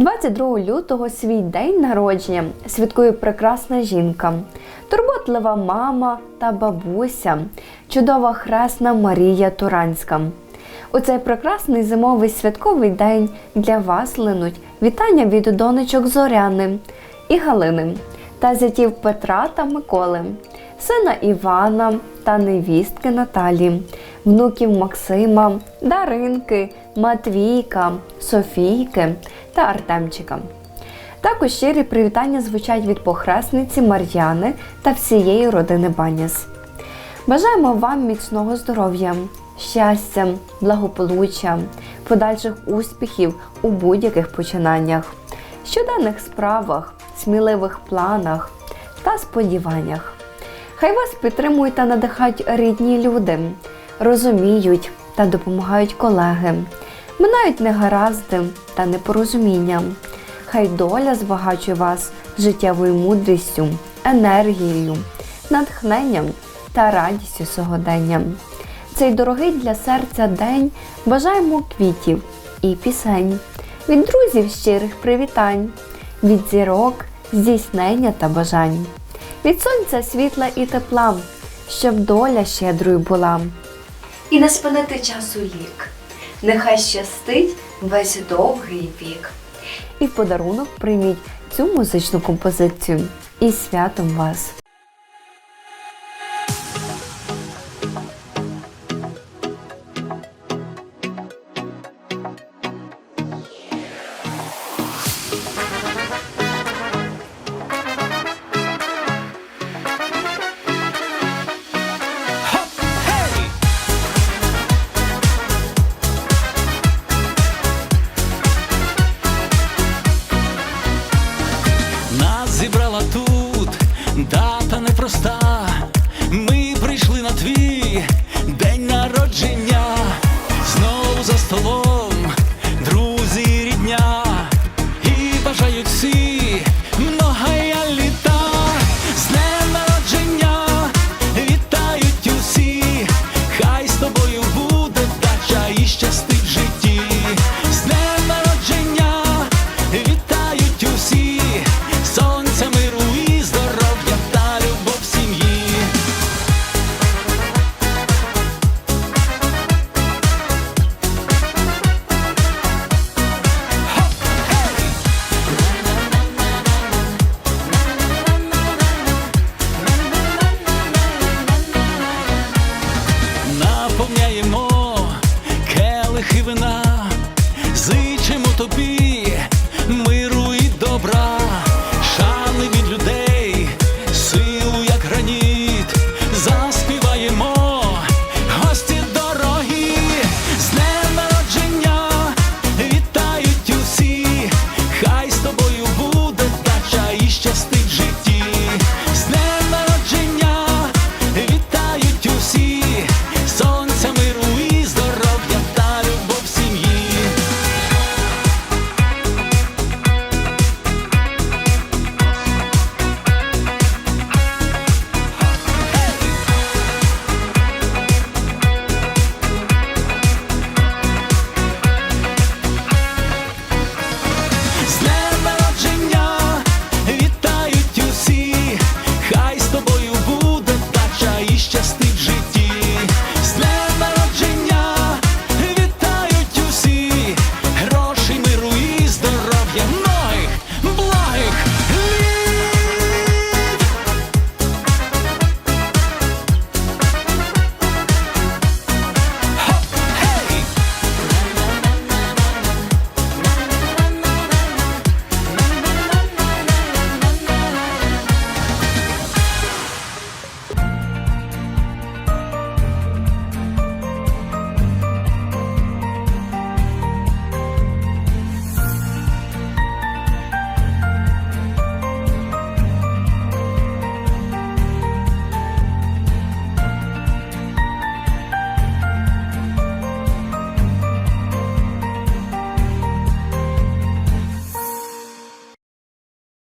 22 лютого свій день народження святкує прекрасна жінка, турботлива мама та бабуся, чудова хресна Марія Туранська. У цей прекрасний зимовий святковий день для вас линуть вітання від донечок Зоряни і Галини та зятів Петра та Миколи, сина Івана та невістки Наталі, внуків Максима, Даринки, Матвійка, Софійки та Артемчика. Також щирі привітання звучать від похресниці Мар'яни та всієї родини Баніс. Бажаємо вам міцного здоров'я, щастя, благополуччя, подальших успіхів у будь-яких починаннях, щоденних справах, сміливих планах та сподіваннях. Хай вас підтримують та надихають рідні люди, розуміють та допомагають колеги, минають негаразди та непорозуміння. Хай доля збагачує вас життєвою мудрістю, енергією, натхненням та радістю сьогодення. Цей дорогий для серця день бажаємо квітів і пісень, від друзів щирих привітань, від зірок здійснення та бажань, від сонця світла і тепла, щоб доля щедрою була. І не спинити часу лік, нехай щастить весь довгий вік. І в подарунок прийміть цю музичну композицію. І святом вас! está